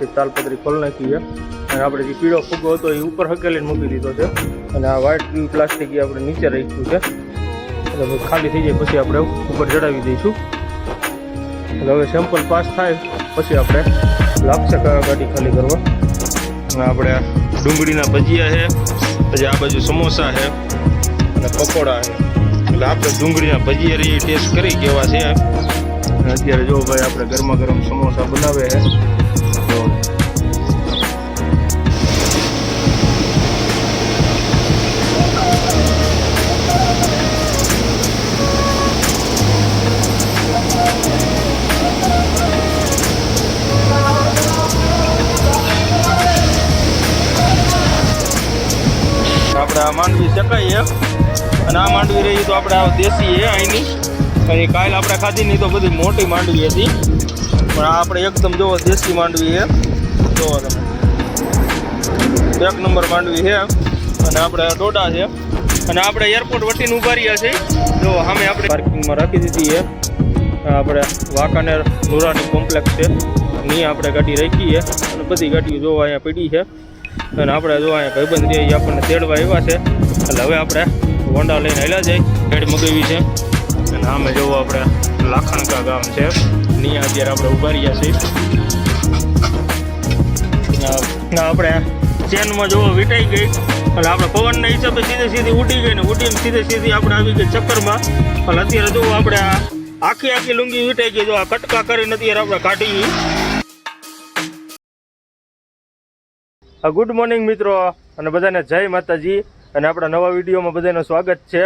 વ્યવસ્થિત તાલપત્રી ખોલી નાખી છે. અને આપણે જે પીળો ફુગ્ગો હતો એ ઉપર હકેલીને મૂકી દીધો છે. અને આ વ્હાઇટ પ્લાસ્ટિક એ આપણે નીચે રાખ્યું છે. એટલે ખાલી થઈ જાય પછી આપણે ઉપર ચડાવી દઈશું. એટલે હવે સેમ્પલ પાસ થાય, પછી આપણે લાગશે ગાડી ખાલી કરવા. અને આપણે ડુંગળીના ભજીયા છે, પછી આ બાજુ સમોસા છે, અને પકોડા છે. એટલે આપણે ડુંગળીના ભજીયા રહી ટેસ્ટ કરી કેવા છે. અને અત્યારે જો ભાઈ આપણે ગરમા ગરમ સમોસા બનાવે છે. આપણે આ માંડવી શકાય છે અને આ માંડવી રહી તો આપણે દેશી એ અહીંની. કાલ આપણે ખાધી નહીં તો બધી મોટી માંડવી હતી. પણ આ આપણે એકદમ જોવો દેશી માંડવી છે. જોવો તમે. એક નંબર માંડવી છે. અને આપણે ડોડા છે. અને આપણે એરપોર્ટ વટીને ઊભા રહ્યા છીએ. જો સામે આપણે પાર્કિંગમાં રાખી દીધી છે. આપણે વાંકાનેર નુરાની કોમ્પ્લેક્સ છે. અહીં આપણે ગાડી રાખી છે. અને બધી ગાડીઓ જોવા અહીંયા પડી છે. અને આપણે જો અહીંયા ભાઈબંધ રહે આપણને તેડવા આવ્યા છે. એટલે હવે આપણે હોન્ડા લઈને હેલા જાય ગાડી મગાવી છે. અને આમે જોવો આપણે લાખણકા ગામ છે. અહીંયા અત્યારે આપણે ઊભા રહ્યા છીએ. આપણે ચેનમાં જોવો, વીટાઈ ગઈ. એટલે આપણે પવનના હિસાબે સીધી સીધી ઉડી ગઈ ને ઉડીને સીધે સીધી આપણે આવી ગઈ ચક્કરમાં. એટલે અત્યારે જોવો આપણે આખી આખી લુંગી વીટાઈ ગઈ, જો આ કટકા કરીને અત્યારે આપણે કાઢી ગુડ મોર્નિંગ મિત્રો, અને બધાને જય માતાજી. અને આપણા નવા વિડીયોમાં બધાનું સ્વાગત છે.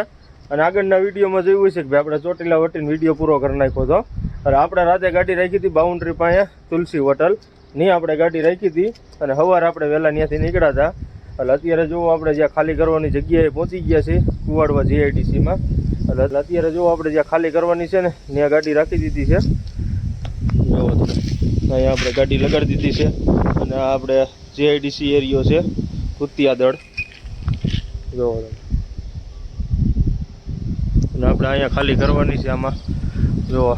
અને આગળના વિડીયોમાં જોયું છે કે ભાઈ આપણે ચોટીલા વટીને વીડિયો પૂરો કરી નાખ્યો હતો. અને આપણે રાતે ગાડી રાખી હતી બાઉન્ડ્રી પાસે, તુલસી હોટલ. ની આપણે ગાડી રાખી હતી અને સવારે આપણે વહેલા ત્યાંથી નીકળ્યા હતા. એટલે અત્યારે જો આપણે જ્યાં ખાલી કરવાની જગ્યાએ પહોંચી ગયા છે કુવાડવા જીઆઈડીસીમાં. એટલે અત્યારે જો આપણે જ્યાં ખાલી કરવાની છે ને, ત્યાં ગાડી રાખી દીધી છે. જોવો અહીંયા આપણે ગાડી લગાડી દીધી છે. અને આપણે જીઆઈડીસી એરિયો છે કુતિયાદળ જોવો આપણે અહીંયા ખાલી કરવાની છે આમાં. જો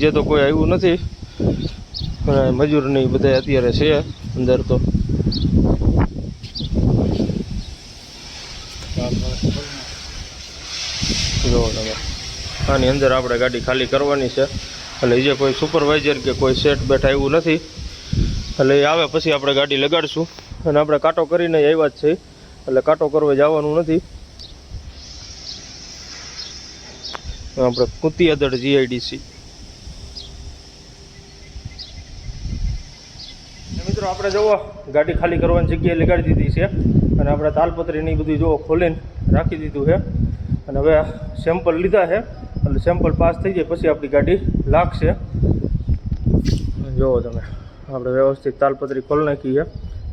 જે તો કોઈ આવ્યું નથી. અને મજૂર નહીં બધા અત્યારે છે અંદર તો. જો તમે. આની અંદર આપણે ગાડી ખાલી કરવાની છે. એટલે જે કોઈ સુપરવાઇઝર કે કોઈ સેટ બેઠ આવ્યું નથી. એટલે આવે પછી આપણે ગાડી લગાડશું. અને આપણે કાંટો કરીને આવ્યા જ છે. એટલે કાંટો કરવા જવાનું નથી. આપણે કુતિયાદળ જીઆઈડીસી મિત્રો આપણે જુઓ, ગાડી ખાલી કરવાની જગ્યાએ લગાડી દીધી છે. અને આપણે તાલપત્રીની બધું જુઓ, ખોલીને રાખી દીધું છે. અને હવે સેમ્પલ લીધા છે. એટલે સેમ્પલ પાસ થઈ જાય, પછી આપણી ગાડી લાગશે. જુઓ તમે, આપણે વ્યવસ્થિત તાલપત્રી ખોલી નાખી છે.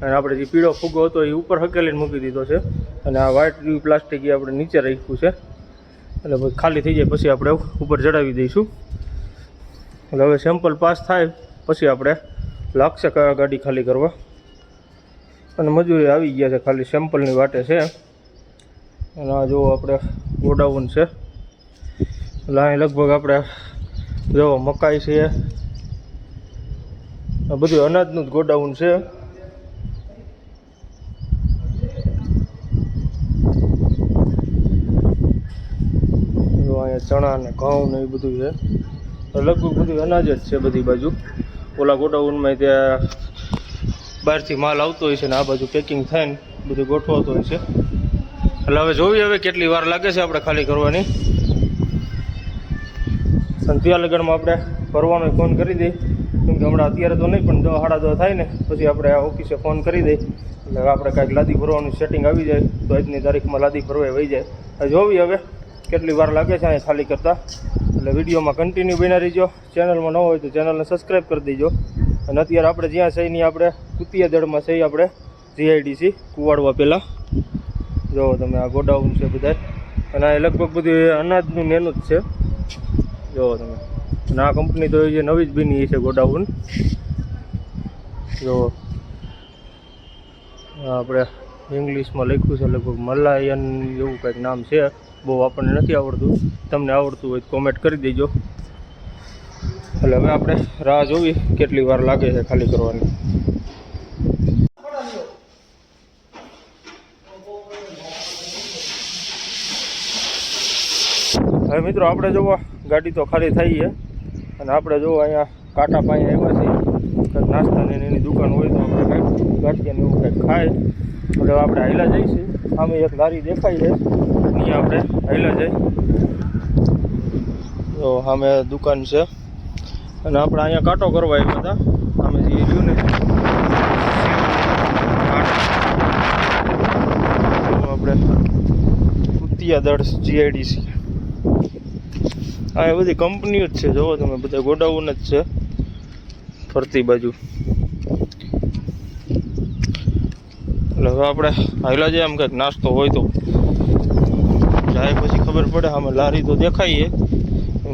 અને આપણે જે પીળો ફુગો હતો એ ઉપર હકેલીને મૂકી દીધો છે. અને આ વ્હાઇટ પ્લાસ્ટિક એ આપણે નીચે રાખ્યું છે. એટલે પછી ખાલી થઈ જાય, પછી આપણે ઉપર ચડાવી દઈશું. એટલે હવે સેમ્પલ પાસ થાય, પછી આપણે લાગશે કયા ગાડી ખાલી કરવા. અને મજૂરી આવી ગયા છે, ખાલી સેમ્પલની વાટે છે. અને આ જો આપણે ગોડાઉન છે. એટલે અહીં લગભગ આપણે જો મકાઈ છે. બધું અનાજનું જ ગોડાઉન છે જો અહીંયા ચણા ને ઘઉં ને એ બધું છે. લગભગ બધું અનાજ જ છે બધી બાજુ. ઓલા ગોડાઉનમાં ત્યાં બહારથી માલ આવતો હોય છે ને આ બાજુ પેકિંગ થાય ને, બધું ગોઠવાતો હોય છે. એટલે હવે જોઈએ હવે કેટલી વાર લાગે છે આપણે ખાલી કરવાની. અને ત્યાં લગનમાં આપણે ભરવાનો ફોન કરી દઈ કેમ કે હમણાં અત્યારે તો નહીં, પણ જો સાડા દો થાય ને, પછી આપણે આ ઓફિસે ફોન કરી દઈ એટલે આપણે કાંઈક લાદી ભરવાનું સેટિંગ આવી જાય, તો આજની તારીખમાં લાદી ભરવા વહી જાય. જોવી હવે. કેટલી વાર લાગે છે અહીંયા ખાલી કરતાં? એટલે વિડીયોમાં કન્ટિન્યુ બના રહીજો. ચેનલમાં ન હોય તો ચેનલને સબસ્ક્રાઈબ કરી દેજો. અને અત્યારે આપણે જ્યાં છે એની આપણે કુતિયાદળમાં છે આપણે જીઆઈડીસી કુવાડવા પહેલાં જુઓ તમે આ ગોડાઉન છે બધા અને આ લગભગ બધું અનાજનું નેનું જ છે. જો તમે. અને આ કંપની તો એ જે નવી જ બની છે ગોડાઉન. જો. આપણે ઇંગ્લિશમાં લખ્યું છે લગભગ મલાયન એવું કંઈક નામ છે. બહુ આપણને નથી આવડતું. તમને આવડતું હોય તો કોમેન્ટ કરી દેજો. એટલે હવે આપણે રાહ જોવી કેટલી વાર લાગે છે ખાલી કરવાની. હવે મિત્રો આપણે જોવા ગાડી તો ખાલી થઈ છે. અને આપણે જોવા અહીંયા કાંટા પાણી આવ્યા કંઈક નાસ્તાની એની દુકાન હોય તો આપણે કાંઈક ગાંઠિયાને એવું કંઈક ખાય. એટલે આપણે હાઈલા જઈશું. આમે એક લારી દેખાય છે ત્યાં આપણે હાઈલા જઈ તો સામે દુકાન છે. અને આપણે અહીંયા કાંટો કરવા આવ્યા હતા. સામે જે રહ્યું ને. આપણે દળ જીઆઈડીસી આ બધી કંપનીઓ જ છે. જોવો તમે, બધા ગોડાઉન જ છે. ફરતી બાજુ. એટલે હવે આપણે હાઈલા જાય આમ કંઈક નાસ્તો હોય તો. જાય પછી ખબર પડે અમે લારી તો દેખાઈએ.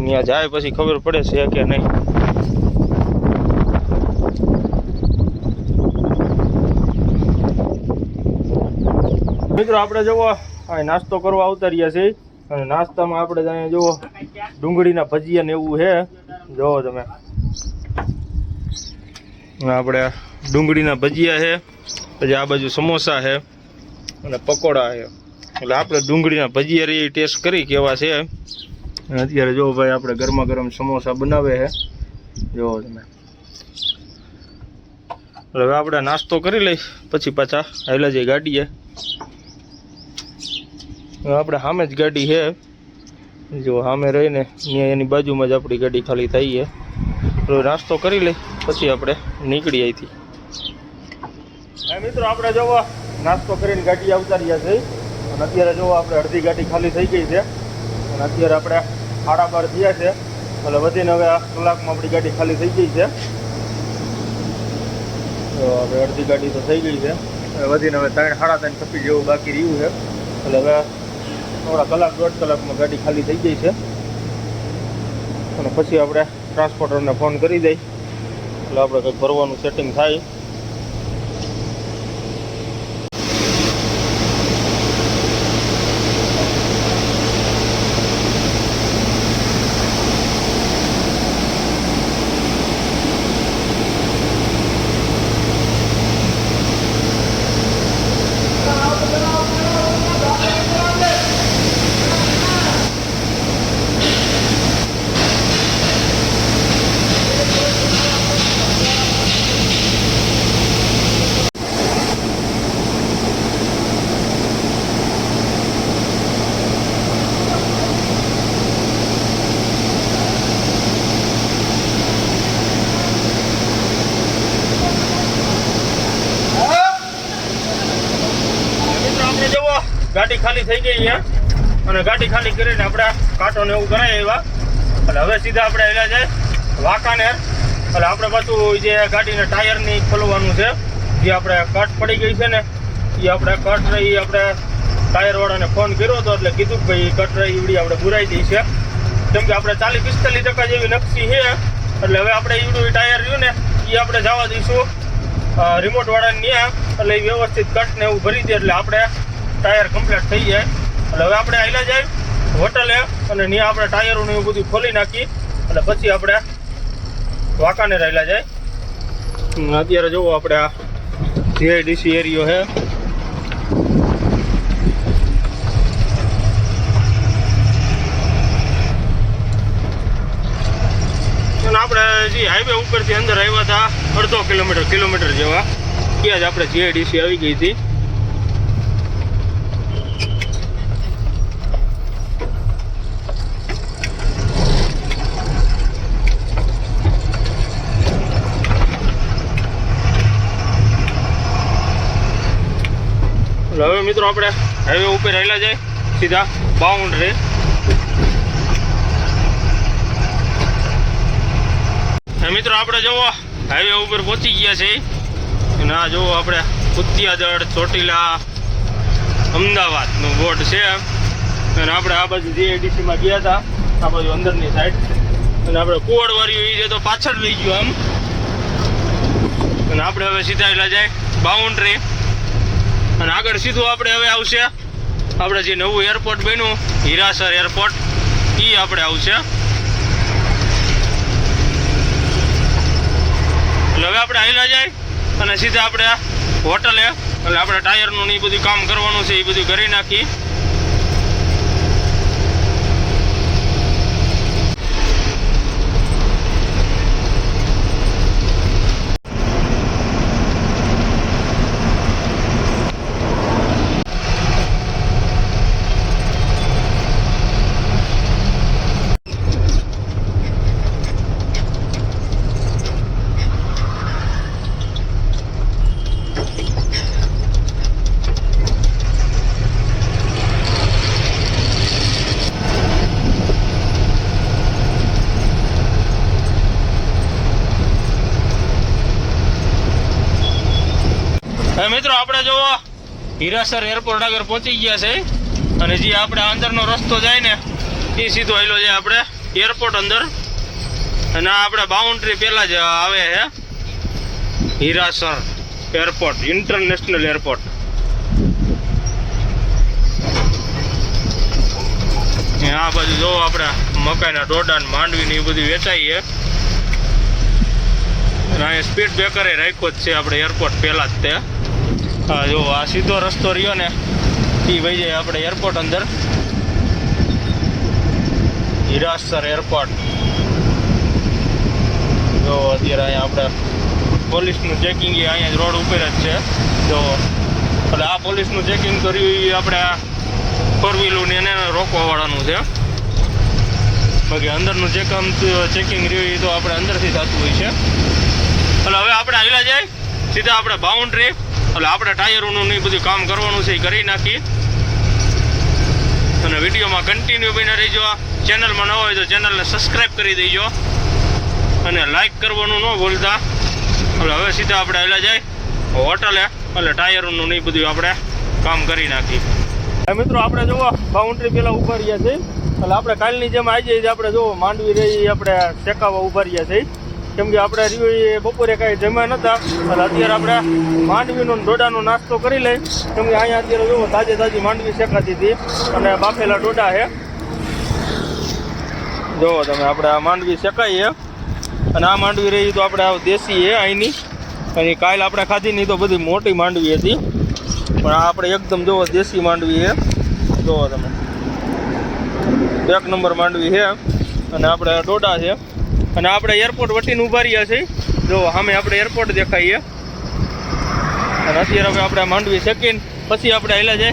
ત્યાં જાય પછી ખબર પડે છે કે નહીં. મિત્રો, આપણે જુઓ, આ નાસ્તો કરવા આવતા છીએ. અને નાસ્તામાં આપણે અહીંયા જુઓ, ડુંગળીના ભજીયા ને એવું છે. જુઓ તમે. આપણે ડુંગળીના ભજીયા છે. પછી આ બાજુ સમોસા છે. અને પકોડા છે. એટલે આપણે ડુંગળીના ભજીયા ટેસ્ટ કરી કેવા છે. અત્યારે જો ભાઈ આપણે ગરમા ગરમ સમોસા બનાવે છે. જોવો તમે. હવે આપણે નાસ્તો કરી લઈ, પછી પાછા આવેલા જઈ ગાડીએ. આપણે સામે જ ગાડી છે. જો સામે રહીને ત્યાં એની બાજુમાં જ આપણી ગાડી ખાલી થઈ છે. નાસ્તો કરી લઈ, પછી આપણે નીકળી અહીંથી. મિત્રો, આપણે જોવા, નાસ્તો કરીને ગાડી આવતા રહ્યા છે અને અત્યારે જો આપણે અડધી ગાડી ખાલી થઈ ગઈ છે, અને અત્યારે આપણે સાડા બાર થયા છે, એટલે વધીને હવે આ કલાકમાં આપણી ગાડી ખાલી થઈ ગઈ છે. તો હવે અડધી ગાડી તો થઈ ગઈ છે વધીને હવે ત્રણ, સાડા ત્રણ કપી જેવું બાકી રહ્યું છે, એટલે હવે થોડા કલાક દોઢ કલાકમાં ગાડી ખાલી થઈ ગઈ છે. અને પછી આપણે ટ્રાન્સપોર્ટરને ફોન કરી દઈ, એટલે આપણે કંઈક ભરવાનું સેટિંગ થાય મિત્રો આપણે જુઓ ગાડી ખાલી થઈ ગઈ છે અને ગાડી ખાલી કરીને આપણે કાંટો ને એવું કરાય આવ્યા એટલે હવે સીધા આપણે એલા જાય વાંકાનેર. એટલે આપણે પાછું જે ગાડીને ટાયરની ખોલવાનું છે, જે આપણે કટ પડી ગઈ છે ને એ આપણે કટ રહી આપણે ટાયરવાળાને ફોન કર્યો હતો એટલે કીધું કે ભાઈ કટ રહી ઈવડી આપણે બુરાઈ દઈ છે. કેમ કે આપણે ચાલીસ પિસ્તાલીસ ટકા જેવી નકશી છે. એટલે હવે આપણે ઈવડું ટાયર રહ્યું ને એ આપણે જવા દઈશું. રિમોટવાળાને ત્યાં એટલે એ વ્યવસ્થિત કટ ને એવું ભરી દે એટલે આપણે ટાયર કમ્પ્લીટ થઈ જાય. એટલે હવે આપણે આયલા જાય હોટલે અને ત્યાં આપણે ટાયરોને એવું બધું ખોલી નાખી એટલે પછી આપણે વાંકાનેર આયલા જાય. અત્યારે જોવો આપણે આ જીઆઈડીસી એરિયો છે આપણે જે હાઈવે ઉપરથી અંદર આવ્યા હતા, અડધો કિલોમીટર કિલોમીટર જેવા. ત્યાં જ આપણે જીઆઈડીસી આવી ગઈ હતી. એટલે હવે મિત્રો આપણે હાઈવે ઉપર રહેલા જાય, સીધા બાઉન્ડ્રી મિત્રો આપણે જુઓ હાઈવે ઉપર પહોંચી ગયા છે. આ જુઓ આપણે કુતિયાદળ ચોટીલા, અમદાવાદનું બોર્ડ છે. અને આપણે આ બાજુ જીઆઈડીસીમાં ગયા હતા, આ બાજુ અંદરની સાઈડ અને આપણે કુવાડવાળીઓ એ તો પાછળ રહી ગયું આમ. અને આપણે હવે સીધા એલા જાય બાઉન્ડ્રી અને આગળ સીધું આપણે હવે આવશે આપણે જે નવું એરપોર્ટ બન્યું, હીરાસર એરપોર્ટ એ આપણે આવશે. એટલે હવે આપણે હાઈલા જાય અને સીધા આપણે હોટલે એટલે આપણે ટાયરનું ને એ બધું કામ કરવાનું છે એ બધું કરી નાખીએ હીરાસર એરપોર્ટ આગળ પહોંચી ગયા છે. અને જે આપણે અંદરનો રસ્તો જાય ને, એ સીધો આવેલો છે આપણે એરપોર્ટ અંદર. અને આપણે બાઉન્ડ્રી પહેલાં જ આવે છે. હીરાસર એરપોર્ટ ઇન્ટરનેશનલ એરપોર્ટ આ બાજુ જોવો આપણે મકાઈના ડોડા ને માંડવી ને એ બધું વેચાઈએ. અહીંયા સ્પીડ બ્રેકરે રાખ્યો જ છે આપણે એરપોર્ટ પહેલા જ તે. હા, જો, આ સીધો રસ્તો રહ્યો ને એ વહી જાય આપણે એરપોર્ટ અંદર. હિરાસર એરપોર્ટ જો, અત્યારે અહીંયા આપણે પોલીસનું ચેકિંગ એ અહીંયા જ રોડ ઉપર જ છે. જો, એટલે આ પોલીસનું ચેકિંગ કર્યું એ આપણે ફોર વ્હીલું ને એને રોકવાવાળાનું છે. બાકી અંદરનું ચેકમ ચેકિંગ રહ્યું એ તો આપણે અંદરથી થતું હોય છે. એટલે હવે આપણે આવેલા જાય. સીધા આપણે બાઉન્ડ્રી એટલે આપણે ટાયરોનું ને બધું કામ કરવાનું છે, એ કરી નાખી. અને વિડીયોમાં કન્ટિન્યુ બને રહીજો. ચેનલમાં ન હોય તો ચેનલને સબસ્ક્રાઈબ કરી દેજો. અને લાઈક કરવાનું ન ભૂલતા. એટલે હવે સીધા આપણે એટલે જાય. હોટલે, એટલે ટાયરોનું નહીં બધું આપણે કામ કરી નાખીએ મિત્રો, આપણે જુઓ બાઉન્ડ્રી પહેલાં ઊભા રહ્યા છીએ એટલે આપણે કાલની જેમ જઈએ આપણે જોવો, માંડવી રહી, આપણે શેકાવા ઊભા રહ્યા છે. કેમ કે આપણે રહ્યું એ બપોરે કાંઈ જમ્યા નહોતા એટલે અત્યારે આપણે માંડવીનો ડોડાનો નાસ્તો કરી લઈ. કેમ કે અહીંયા અત્યારે જોવો તાજે તાજી માંડવી શેકાતી હતી. અને બાફેલા ડોડા છે. જોવો તમે આપણે આ માંડવી શેકાઈએ. અને આ માંડવી રહી તો આપણે આ દેશી છે અહીંની. અને કાલ આપણે ખાધી નહીં તો બધી મોટી માંડવી હતી. પણ આ આપણે એકદમ જોવો દેશી માંડવી છે. જોવો તમે. એક નંબર માંડવી છે. અને આપણે ડોડા છે. અને આપણે એરપોર્ટ વટીને ઊભા રહ્યા છીએ. જો, સામે આપણે એરપોર્ટ દેખાઈએ. અને અત્યારે હવે આપણે માંડવી શેકીને પછી આપણે આવેલા જાય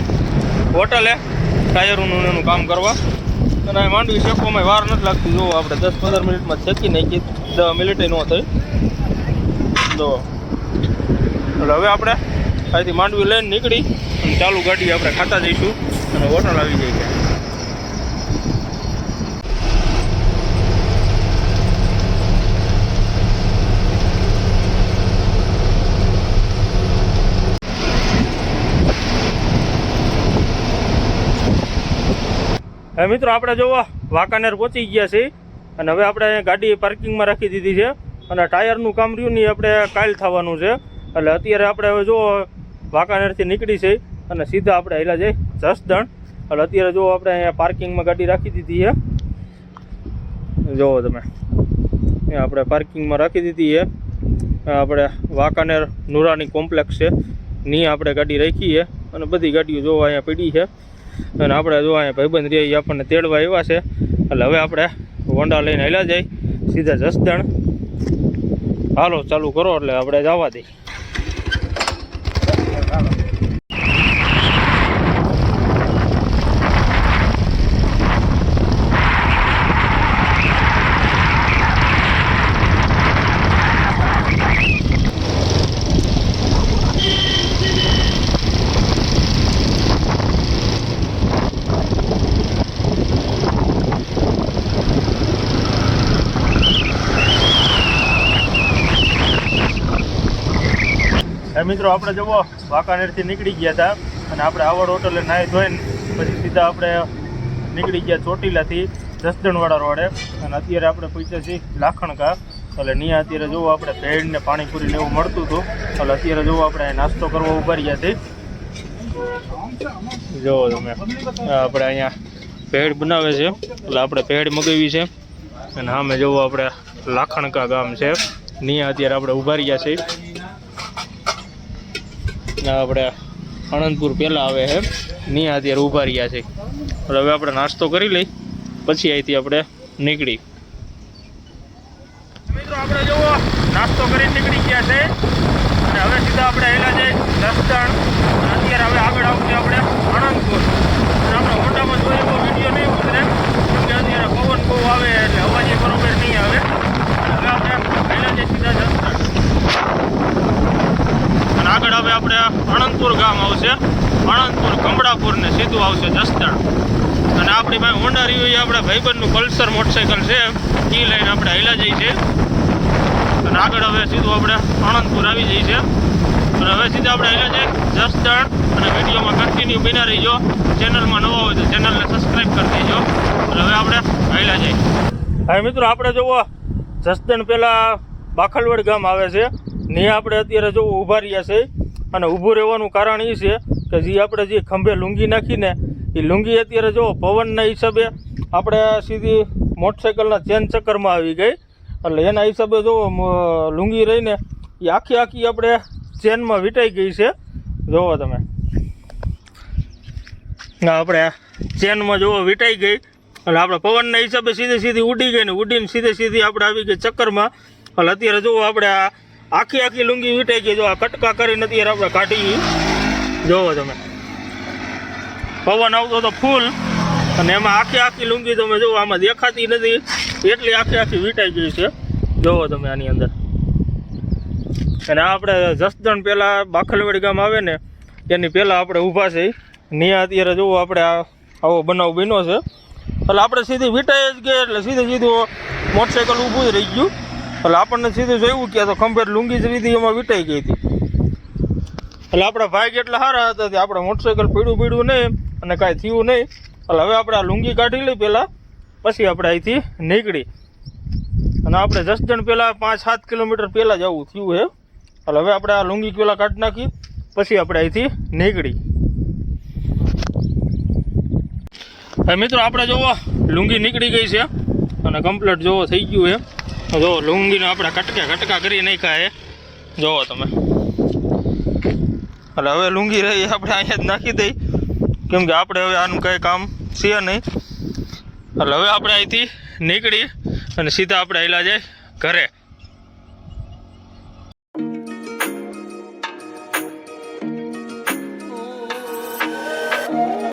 હોટલે ટાયરોનું એનું કામ કરવા. અને માંડવી શેકવામાં વાર નથી લાગતી. જો, આપણે દસ પંદર મિનિટમાં શેકી નાખી. દસ મિનિટે ન થઈ. જો. એટલે હવે આપણે અહીંથી માંડવી લઈને નીકળી અને ચાલુ ગાડી આપણે ખાતા જઈશું. અને હોટલ આવી જાય હવે મિત્રો, આપણે જોવો, વાંકાનેર પહોંચી ગયા છીએ અને હવે આપણે અહીંયા ગાડી પાર્કિંગમાં રાખી દીધી છે અને ટાયરનું કામ રહ્યું નહીં આપણે કાલ થવાનું છે. એટલે અત્યારે આપણે હવે જો વાંકાનેરથી નીકળી છે અને સીધા આપણે હેલા જઈ, જસદણ. એટલે અત્યારે જો આપણે અહીંયા પાર્કિંગમાં ગાડી રાખી દીધી છે. જુઓ તમે, અહીંયા આપણે પાર્કિંગમાં રાખી દીધી છે. આપણે વાંકાનેર નુરાની કોમ્પ્લેક્સ છે. ની આપણે ગાડી રાખી છે અને બધી ગાડીઓ જોવા અહીંયા પડી છે. અને આપણે જો અહીંયા ભાઈબંધ એ આપણને તેડવા આવ્યા છે. એટલે હવે આપણે હોન્ડા લઈને હેલા જાય, સીધા જસદણ. હાલો, ચાલુ કરો, એટલે આપણે જવા દઈએ. એ મિત્રો, આપણે જુઓ, વાંકાનેરથી નીકળી ગયા હતા અને આપણે આવડ હોટલે નાહી ધોઈને પછી સીધા આપણે નીકળી ગયા ચોટીલાથી જસદણવાળા રોડે. અને અત્યારે આપણે પહોંચ્યા છીએ લાખણકા. એટલે ત્યાં અત્યારે જુઓ, આપણે ભેળ ને પાણીપુરી ને એવું મળતું હતું. એટલે અત્યારે જુઓ, આપણે નાસ્તો કરવો ઊભા રહ્યા છીએ. જુઓ તમે, આપણે અહીંયા ભેળ બનાવે છે. એટલે આપણે ભેળ મગાવી છે. અને સામે જુઓ, આપણે લાખણકા ગામ છે. ત્યાં અત્યારે આપણે ઊભા રહ્યા છે ના આપણે આણંદપુર પહેલાં આવે છે. ત્યાં અત્યારે ઊભા રહ્યા છે. એટલે હવે આપણે નાસ્તો કરી લઈ, પછી અહીંથી આપણે નીકળી. મિત્રો, આપણે જુઓ, નાસ્તો કરી નીકળી ગયા છે. અને હવે સીધા આપણે હેલા જઈ અને અત્યારે હવે આગળ આવશે આપણે આણંદપુર. અને આપણે મોટામાં જોઈએ એવો વીડિયો નહીં ઉતરે, કેમ કે અત્યારે પવન બહુ આવે એટલે અવાજ બરોબર નહીં આવે. હવે આપણે હેલા જઈ સીધા આગળ હવે આપણે અણંદપુર ગામ આવશે. અણંદપુર કમળાપુર ને સીધું આવશે જસદણ. અને આપણી પાસે હોન્ડા રિવ્યુ આપણે ભાઈબંધનું પલ્સર મોટરસાઇકલ છે. એ લઈને આપણે હેલા જઈએ છીએ. અને આગળ હવે સીધું આપણે અણંદપુર આવી જઈએ છીએ. અને હવે સીધા આપણે હેલા જઈએ જસદણ. અને વિડીયોમાં કન્ટિન્યુ બિના રહીજો. ચેનલમાં નવા હોય તો ચેનલને સબસ્ક્રાઈબ કરી દેજો. અને હવે આપણે હેલા જઈએ. હવે મિત્રો, આપણે જોવો, જસદણ પહેલાં બાખલવડ ગામ આવે છે. ને આપણે અત્યારે જો ઊભા રહ્યા છે અને ઊભું રહેવાનું કારણ એ છે કે જે આપણે જે ખંભે લુંગી નાખીને એ લુંગી અત્યારે જો પવનના હિસાબે આપણે સીધી મોટરસાઇકલના ચેન ચક્કરમાં આવી ગઈ. એટલે એના હિસાબે જો લૂંગી રહીને એ આખી આખી આપણે ચેનમાં વીંટાઈ ગઈ છે. જોવો તમે. આપણે ચેનમાં જોવો વીંટાઈ ગઈ. એટલે આપણે પવનના હિસાબે સીધી સીધી ઉડી ગઈ ને ઉડીને સીધી સીધી આપણે આવી ગઈ ચક્કરમાં. એટલે અત્યારે જુઓ આપણે આ આખી આખી લુંગી વીટાઈ ગઈ. જો આ કટકા કરી નથી આપણે કાઢી. જોવો તમે. પવન આવતો તો ફૂલ. અને એમાં આખી આખી લુંગી તમે જુઓ આમાં દેખાતી નથી. એટલી આખી આખી વીટાઈ ગઈ છે. જોવો તમે આની અંદર. અને આપણે જસદણ પહેલાં બાખલવાડી ગામ આવે ને, એની પહેલાં આપણે ઊભા છે ત્યાં અત્યારે જુઓ આપણે આ આવો બનાવ બન્યો છે. એટલે આપણે સીધી વીંટાઈ જ ગઈ, એટલે સીધે સીધું મોટરસાઇકલ ઊભું જ રહી ગયું. એટલે આપણને સીધું જોયું કે તો ખંભેર લુંગી જ લીધી, એમાં વીટાઈ ગઈ હતી. એટલે આપણા ભાઈ એટલા સારા હતા કે આપણે મોટરસાઇકલ પીડું પીડું નહીં, અને કાંઈ થયું નહીં. એટલે હવે આપણે આ લુંગી કાઢી લઈ પહેલાં પછી આપણે અહીંથી નીકળી. અને આપણે જસદણ પહેલાં પાંચ સાત કિલોમીટર પહેલાં જવું થયું છે એટલે હવે આપણે આ લુંગી પહેલાં કાઢી નાખી, પછી આપણે અહીંથી નીકળી. હવે મિત્રો, આપણે જોવો, લુંગી નીકળી ગઈ છે. અને કમ્પ્લીટ જોવો થઈ ગયું છે જો, લુંગીને આપણે કટકા કટકા કરી નાખ્યા એ જોવો તમે. એટલે હવે લુંગી રહી આપણે અહીંયા જ નાખી દઈ. કેમ કે આપણે હવે આનું કંઈ કામ છે નહીં. એટલે હવે આપણે અહીંથી નીકળી અને સીધા આપણે આવેલા જાય ઘરે.